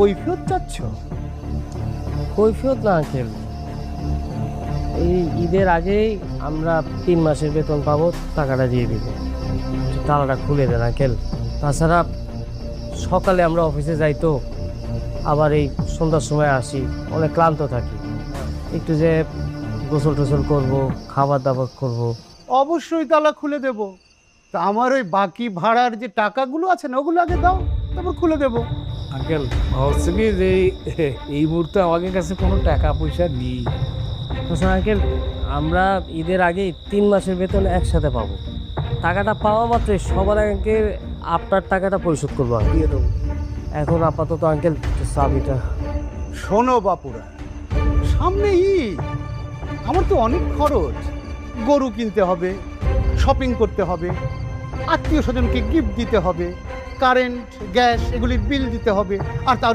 কৈফিয়ত চাচ্ছ? কৈফিয়ত না আঙ্কেল। এই ঈদের আগেই আমরা তিন মাসের বেতন পাবো টাকাটা দিয়ে দিব। তালাটা খুলে দেন আঙ্কেল। তাছাড়া সকালে আমরা অফিসে যাই তো আবার এই সন্ধ্যার সময় আসি অনেক ক্লান্ত থাকি। একটু যে গোসল টোসল করব খাবার দাবার করব। অবশ্যই তালা খুলে দেব। তা আমার ওই বাকি ভাড়ার যে টাকাগুলো আছে না ওগুলো আগে দাও তারপর খুলে দেবো। আঙ্কেল হচ্ছে কি যে এই- মুহূর্তে আমাদের কাছে কোনো টাকা পয়সা নেই? তাছাড়া আঙ্কেল আমরা ঈদের আগেই তিন মাসের বেতন একসাথে পাবো। টাকাটা পাওয়া মাত্রই সবার আগে আপনার টাকাটা পরিশোধ করব দিয়ে দেবো। এখন আপাতত আঙ্কেল চাবিটা শোনো বাপুরা সামনে ঈদ। আমার তো অনেক খরচ। গরু কিনতে হবে শপিং করতে হবে আত্মীয় স্বজনকে গিফট দিতে হবে। কারেন্ট গ্যাস এগুলির বিল দিতে হবে। আর তার